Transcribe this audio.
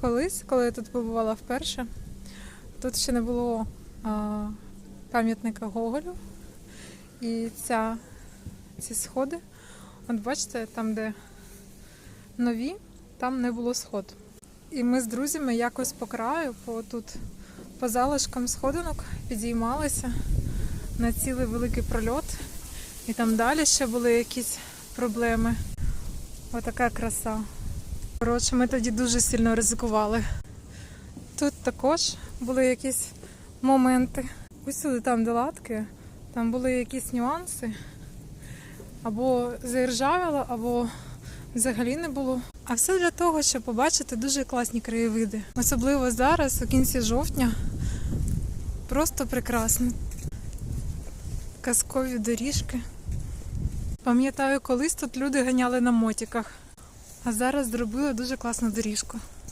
Колись, коли я тут побувала вперше, тут ще не було а, пам'ятника Гоголю. І ця, ці сходи, от бачите, там, де нові, там не було сход. І ми з друзями якось по краю, по тут, по залишкам сходинок підіймалися на цілий великий прольот. І там далі ще були якісь проблеми. Отака краса. Коротше, ми тоді дуже сильно ризикували. Тут також були якісь моменти. Усюди там, де латки, там були якісь нюанси. Або заіржавіло, або взагалі не було. А все для того, щоб побачити дуже класні краєвиди. Особливо зараз, у кінці жовтня. Просто прекрасно. Казкові доріжки. Пам'ятаю, колись тут люди ганяли на мотиках, а зараз зробили дуже класну доріжку.